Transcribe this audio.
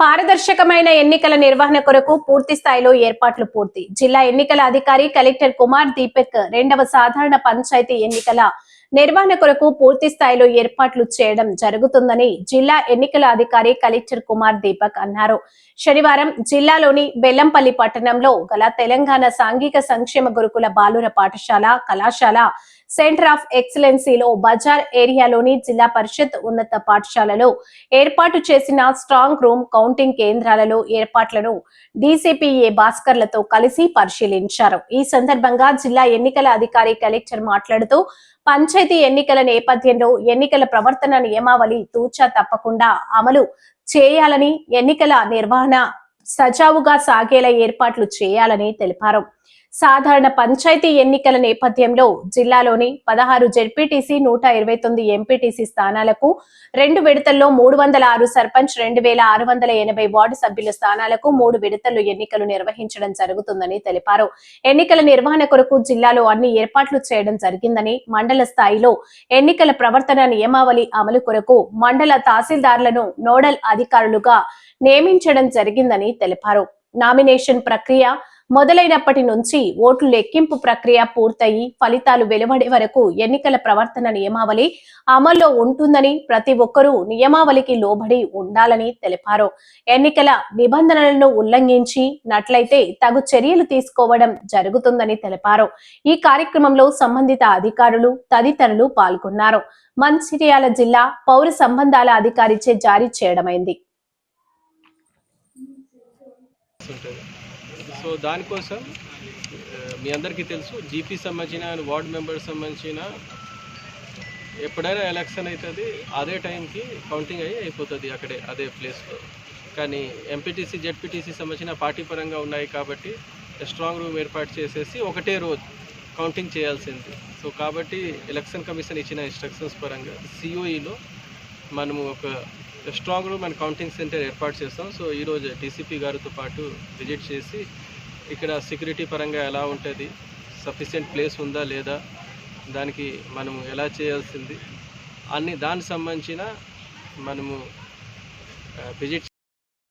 పారదర్శకమైన ఎన్నికల నిర్వహణ కొరకు పూర్తి స్థాయిలో ఏర్పాట్లు పూర్తి. జిల్లా ఎన్నికల అధికారి కలెక్టర్ కుమార్ దీపక్ రెండవ సాధారణ పంచాయతీ ఎన్నికల నిర్వహణ కొరకు పూర్తి స్థాయిలో ఏర్పాట్లు చేయడం జరుగుతుందని జిల్లా ఎన్నికల అధికారి కలెక్టర్ కుమార్ దీపక్ అన్నారు. శనివారం జిల్లాలోని బెల్లంపల్లి పట్టణంలో గల తెలంగాణ సాంఘిక సంక్షేమ గురుకుల బాలుర పాఠశాల కళాశాల సెంటర్ ఆఫ్ ఎక్సలెన్సీలో బజార్ ఏరియాలోని జిల్లా పరిషత్ ఉన్నత పాఠశాలలో ఏర్పాటు చేసిన స్ట్రాంగ్ రూమ్ కౌంటింగ్ కేంద్రాలలో ఏర్పాట్లను డీసీపీఏ భాస్కర్లతో కలిసి పరిశీలించారు. ఈ సందర్భంగా జిల్లా ఎన్నికల అధికారి కలెక్టర్ మాట్లాడుతూ పంచాయతీ ఎన్నికల నేపథ్యంలో ఎన్నికల ప్రవర్తన నియమావళి తూచా తప్పకుండా అమలు చేయాలని ఎన్నికల నిర్వహణ సజావుగా సాగేలా ఏర్పాట్లు చేయాలని తెలిపారు. సాధారణ పంచాయతీ ఎన్నికల నేపథ్యంలో జిల్లాలోని పదహారు జెడ్పీటీసీ నూట ఇరవై తొమ్మిది ఎంపీటీసీ స్థానాలకు రెండు విడతల్లో మూడు వందల ఆరు సర్పంచ్ రెండు వేల ఆరు వందల ఎనభై వార్డు సభ్యుల స్థానాలకు మూడు విడతల్లో ఎన్నికలు నిర్వహించడం జరుగుతుందని తెలిపారు. ఎన్నికల నిర్వహణ కొరకు జిల్లాలో అన్ని ఏర్పాట్లు చేయడం జరిగిందని మండల స్థాయిలో ఎన్నికల ప్రవర్తన నియమావళి అమలు కొరకు మండల తహసీల్దారులను నోడల్ అధికారులుగా నియమించడం జరిగిందని తెలిపారు. నామినేషన్ ప్రక్రియ మొదలైనప్పటి నుంచి ఓట్లు లెక్కింపు ప్రక్రియ పూర్తయి ఫలితాలు వెలువడే వరకు ఎన్నికల ప్రవర్తన నియమావళి అమల్లో ఉంటుందని ప్రతి ఒక్కరూ నియమావళికి లోబడి ఉండాలని తెలిపారు. ఎన్నికల నిబంధనలను ఉల్లంఘించి నట్లయితే తగు చర్యలు తీసుకోవడం జరుగుతుందని తెలిపారు. ఈ కార్యక్రమంలో సంబంధిత అధికారులు తదితరులు పాల్గొన్నారు. మంచిర్యాల జిల్లా పౌర సంబంధాల అధికారిచే జారీ చేయడమైంది. ఉంటుంది సో దానికోసం మీ అందరికీ తెలుసు జీపీ సంబంధించిన వార్డ్ మెంబర్స్ సంబంధించిన ఎప్పుడైనా ఎలక్షన్ అవుతుంది అదే టైంకి కౌంటింగ్ అయ్యి అయిపోతుంది అక్కడే అదే ప్లేస్లో. కానీ ఎంపీటీసీ జెడ్పీటీసీ సంబంధించిన పార్టీ పరంగా ఉన్నాయి కాబట్టి స్ట్రాంగ్ రూమ్ ఏర్పాటు చేసేసి ఒకటే రోజు కౌంటింగ్ చేయాల్సింది. సో కాబట్టి ఎలక్షన్ కమిషన్ ఇచ్చిన ఇన్స్ట్రక్షన్స్ పరంగా సిఓఈలో మనము ఒక strong room and counting centre ఏర్పాటు చేస్తాం. సో ఈరోజు డీసీపీ గారితో పాటు విజిట్ చేసి ఇక్కడ సెక్యూరిటీ పరంగా ఎలా ఉంటుంది సఫిషియెంట్ ప్లేస్ ఉందా లేదా దానికి మనము ఎలా చేయాల్సింది అన్ని దానికి సంబంధించిన మనము విజిట్